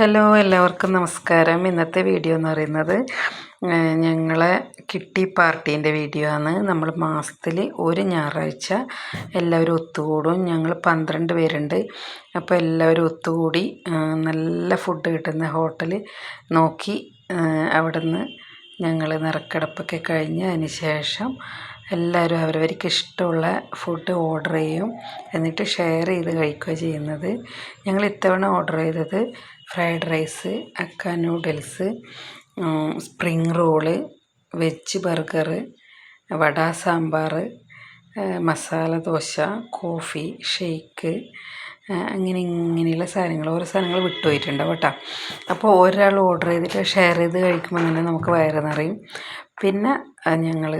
Hello എല്ലാവർക്കും നമസ്കാരം. ഇന്നത്തെ വീഡിയോ എന്ന് പറയുന്നത് ഞങ്ങളെ കിട്ടി പാർട്ടീന്റെ വീഡിയോ ആണ്. നമ്മൾ മാസത്തിൽ ഒരു ഞായറാഴ്ച എല്ലാവരും ഒത്തുകൂടും. ഞങ്ങൾ പന്ത്രണ്ട് പേരുണ്ട്. അപ്പോൾ എല്ലാവരും ഒത്തുകൂടി നല്ല ഫുഡ് കിട്ടുന്ന ഹോട്ടൽ നോക്കി അവിടെ നിന്ന് ഞങ്ങൾ നിറക്കടപ്പൊക്കെ കഴിഞ്ഞ് അതിന് ശേഷം എല്ലാവരും അവരവർക്ക് ഇഷ്ടമുള്ള ഫുഡ് ഓർഡർ ചെയ്യും. എന്നിട്ട് ഷെയർ ചെയ്ത് കഴിക്കുക ചെയ്യുന്നത്. ഞങ്ങൾ ഇത്തവണ ഓർഡർ ചെയ്തത് ഫ്രൈഡ് റൈസ് അക്ക noodles spring roll veg burger vada sambar masala dosa coffee shake അങ്ങനെ ഇങ്ങനെയുള്ള സാധനങ്ങൾ. ഓരോ സാധനങ്ങൾ വിട്ടുപോയിട്ടുണ്ടാവും കേട്ടോ. അപ്പോൾ ഒരാൾ ഓർഡർ ചെയ്തിട്ട് ഷെയർ ചെയ്ത് കഴിക്കുമ്പോൾ തന്നെ നമുക്ക് വയറ് നിറയും. പിന്നെ ഞങ്ങൾ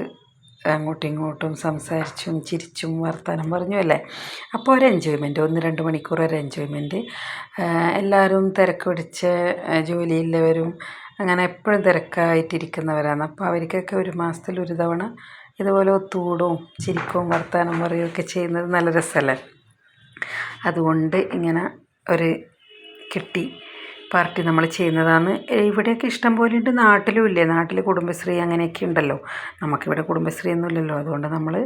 അങ്ങോട്ടും ഇങ്ങോട്ടും സംസാരിച്ചും ചിരിച്ചും വർത്തമാനം പറഞ്ഞു അല്ലേ? അപ്പോൾ ഒരു എൻജോയ്മെന്റ് ഒന്ന് രണ്ട് മണിക്കൂർ ഒരു എൻജോയ്മെന്റ് എല്ലാവരും തിരക്ക് പിടിച്ച് ജോലിയില്ലവരും അങ്ങനെ എപ്പോഴും തിരക്കായിട്ടിരിക്കുന്നവരാണ്. അപ്പോൾ അവർക്കൊക്കെ ഒരു മാസത്തിൽ ഒരു തവണ ഇതുപോലെ ഒത്തുകൂടും ചിരിക്കും വർത്തമാനം പറയുകയൊക്കെ ചെയ്യുന്നത് നല്ല രസമല്ലേ? അതുകൊണ്ട് ഇങ്ങനെ ഒരു കിട്ടി. പാർട്ടി നമ്മൾ ചെയ്യുന്നതാണ് ഇവിടെയൊക്കെ ഇഷ്ടം പോലെ ഉണ്ട് നാട്ടിലും ഇല്ലേ? നാട്ടിൽ കുടുംബശ്രീ അങ്ങനെയൊക്കെ ഉണ്ടല്ലോ. നമുക്കിവിടെ കുടുംബശ്രീ ഒന്നും ഇല്ലല്ലോ അതുകൊണ്ട് നമ്മൾ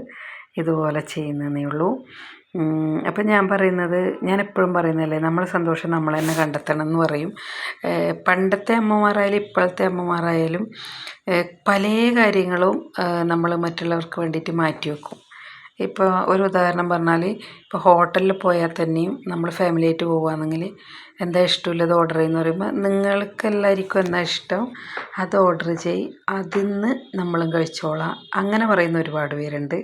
ഇതുപോലെ ചെയ്യുന്നതേ ഉള്ളൂ. അപ്പം ഞാൻ പറയുന്നത് ഞാൻ എപ്പോഴും പറയുന്നതല്ലേ നമ്മളെ സന്തോഷം നമ്മൾ തന്നെ കണ്ടെത്തണം എന്ന് പറയും. പണ്ടത്തെ അമ്മമാരായാലും ഇപ്പോഴത്തെ അമ്മമാരായാലും പല കാര്യങ്ങളും നമ്മൾ മറ്റുള്ളവർക്ക് വേണ്ടിയിട്ട് മാറ്റി വെക്കും. ഇപ്പോൾ ഒരു ഉദാഹരണം പറഞ്ഞാൽ ഇപ്പോൾ ഹോട്ടലിൽ പോയാൽ തന്നെയും നമ്മൾ ഫാമിലി ആയിട്ട് പോവുകയാണെങ്കിൽ എന്താ ഇഷ്ടമില്ലത് ഓർഡർ ചെയ്യുന്നു പറയുമ്പോൾ നിങ്ങൾക്കെല്ലാവർക്കും എന്നാ ഇഷ്ടം? അത് ഓർഡർ ചെയ് നിന്ന് നമ്മളും കഴിച്ചോളാം. അങ്ങനെ പറയുന്ന ഒരുപാട് പേരുണ്ട്.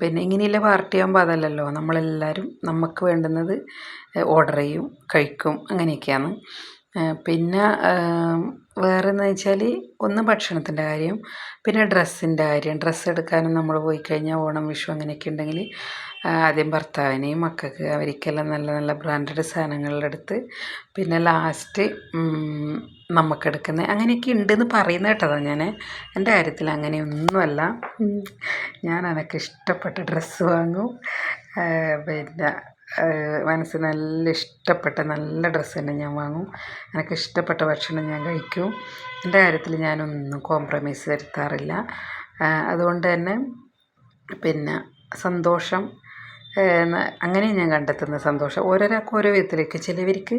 പിന്നെ ഇങ്ങനെയുള്ള പാർട്ടി ആകുമ്പോൾ അതല്ലല്ലോ നമ്മളെല്ലാവരും നമുക്ക് വേണ്ടുന്നത് ഓർഡർ ചെയ്യും കഴിക്കും അങ്ങനെയൊക്കെയാണ്. പിന്നെ വേറെ എന്ന് വെച്ചാൽ ഒന്ന് ഭക്ഷണത്തിന്റെ കാര്യം പിന്നെ ഡ്രസ്സിന്റെ കാര്യം. ഡ്രസ്സ് എടുക്കാനും നമ്മൾ പോയി കഴിഞ്ഞാൽ ഓണം വിഷു അങ്ങനെയൊക്കെ ഉണ്ടെങ്കിൽ ആദ്യം ഭർത്താവിനെയും മക്കൾക്ക് അവർക്കെല്ലാം നല്ല നല്ല ബ്രാൻഡഡ് സാധനങ്ങളിലെടുത്ത് പിന്നെ ലാസ്റ്റ് നമുക്കെടുക്കുന്നത് അങ്ങനെയൊക്കെ ഉണ്ടെന്ന് പറയുന്ന കേട്ടതാണ് ഞാൻ എന്റെ കാര്യത്തിൽ അങ്ങനെയൊന്നുമല്ല. ഞാൻ എനിക്ക് ഇഷ്ടപ്പെട്ട ഡ്രസ്സ് വാങ്ങും. പിന്നെ മനസ്സിന് നല്ല ഇഷ്ടപ്പെട്ട നല്ല ഡ്രസ്സ് തന്നെ ഞാൻ വാങ്ങും. എനിക്ക് ഇഷ്ടപ്പെട്ട ഭക്ഷണം ഞാൻ കഴിക്കും. എന്റെ കാര്യത്തിൽ ഞാനൊന്നും കോംപ്രമൈസ് വരുത്താറില്ല. അതുകൊണ്ട് തന്നെ പിന്നെ സന്തോഷം. അങ്ങനെ ഞാൻ കണ്ടെത്തുന്ന സന്തോഷം. ഓരോരാൾക്കും ഓരോ വിധത്തിലേക്ക്. ചിലവർക്ക്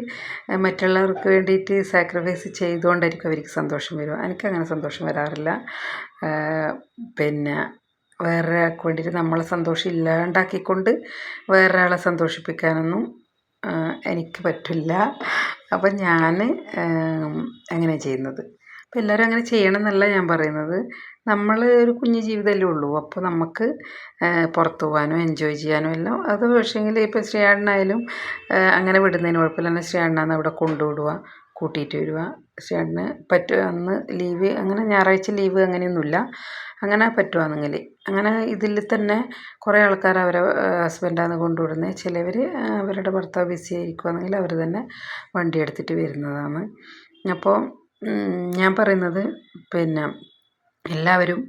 മറ്റുള്ളവർക്ക് വേണ്ടിയിട്ട് സാക്രിഫൈസ് ചെയ്തുകൊണ്ടായിരിക്കും അവർക്ക് സന്തോഷം വരിക. എനിക്കങ്ങനെ സന്തോഷം വരാറില്ല. പിന്നെ വേറൊരാൾക്ക് വേണ്ടിയിട്ട് നമ്മളെ സന്തോഷം ഇല്ലാണ്ടാക്കിക്കൊണ്ട് വേറൊരാളെ സന്തോഷിപ്പിക്കാനൊന്നും എനിക്ക് പറ്റില്ല. അപ്പം ഞാൻ അങ്ങനെ ചെയ്യുന്നത്? അപ്പം എല്ലാവരും അങ്ങനെ ചെയ്യണം എന്നല്ല ഞാൻ പറയുന്നത്. നമ്മൾ ഒരു കുഞ്ഞു ജീവിതമല്ലേ ഉള്ളൂ. അപ്പോൾ നമുക്ക് പുറത്ത് പോകാനും എൻജോയ് ചെയ്യാനും എല്ലാം അത് പക്ഷേങ്കിൽ ഇപ്പോൾ ശ്രീയാടനായാലും അങ്ങനെ വിടുന്നതിന് കുഴപ്പമില്ല. എന്നാൽ ശ്രീയാടനാന്ന് അവിടെ കൊണ്ടുവിടുക. കൂട്ടിയിട്ട് വരിക. അന്ന് പറ്റുക അന്ന് ലീവ് അങ്ങനെ ഞായറാഴ്ച ലീവ് അങ്ങനെയൊന്നുമില്ല. അങ്ങനെ പറ്റുകയാണെങ്കിൽ അങ്ങനെ ഇതിൽ തന്നെ കുറേ ആൾക്കാർ അവരെ ഹസ്ബൻഡാണ് കൊണ്ടുവിടുന്നത് ചിലവർ അവരുടെ ഭർത്താവ് ബിസി ആയിരിക്കുകയാണെങ്കിൽ അവർ തന്നെ വണ്ടി എടുത്തിട്ട് വരുന്നതാണ്. അപ്പോൾ ഞാൻ പറയുന്നത് പിന്നെ എല്ലാവരും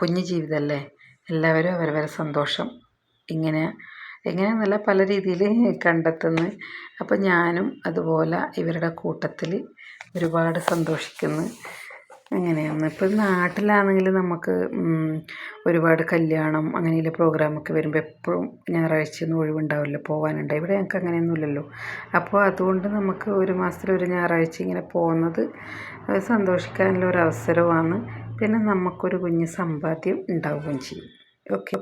കുഞ്ഞു ജീവിതമല്ലേ എല്ലാവരും അവരവരെ സന്തോഷം. ഇങ്ങനെ എങ്ങനെയെന്നല്ല പല രീതിയിൽ കണ്ടെത്തുന്നു അപ്പോൾ ഞാനും അതുപോലെ ഇവരുടെ കൂട്ടത്തിൽ ഒരുപാട് സന്തോഷിക്കുന്നു. അങ്ങനെയാണ് ഇപ്പോൾ നാട്ടിലാണെങ്കിൽ നമുക്ക് ഒരുപാട് കല്യാണം അങ്ങനെയുള്ള പ്രോഗ്രാമൊക്കെ വരുമ്പോൾ എപ്പോഴും ഞായറാഴ്ചയൊന്നും ഒഴിവുണ്ടാവില്ല പോകാനുണ്ട് ഇവിടെ ഞങ്ങൾക്ക് അങ്ങനെയൊന്നുമില്ലല്ലോ അപ്പോൾ അതുകൊണ്ട് നമുക്ക് ഒരു മാസത്തിൽ ഒരു ഞായറാഴ്ച ഇങ്ങനെ പോകുന്നത് സന്തോഷിക്കാനുള്ള ഒരു അവസരമാണ്. പിന്നെ നമുക്കൊരു കുഞ്ഞ് സമ്പാദ്യം ഉണ്ടാവുകയും ചെയ്യും. ഓക്കെ.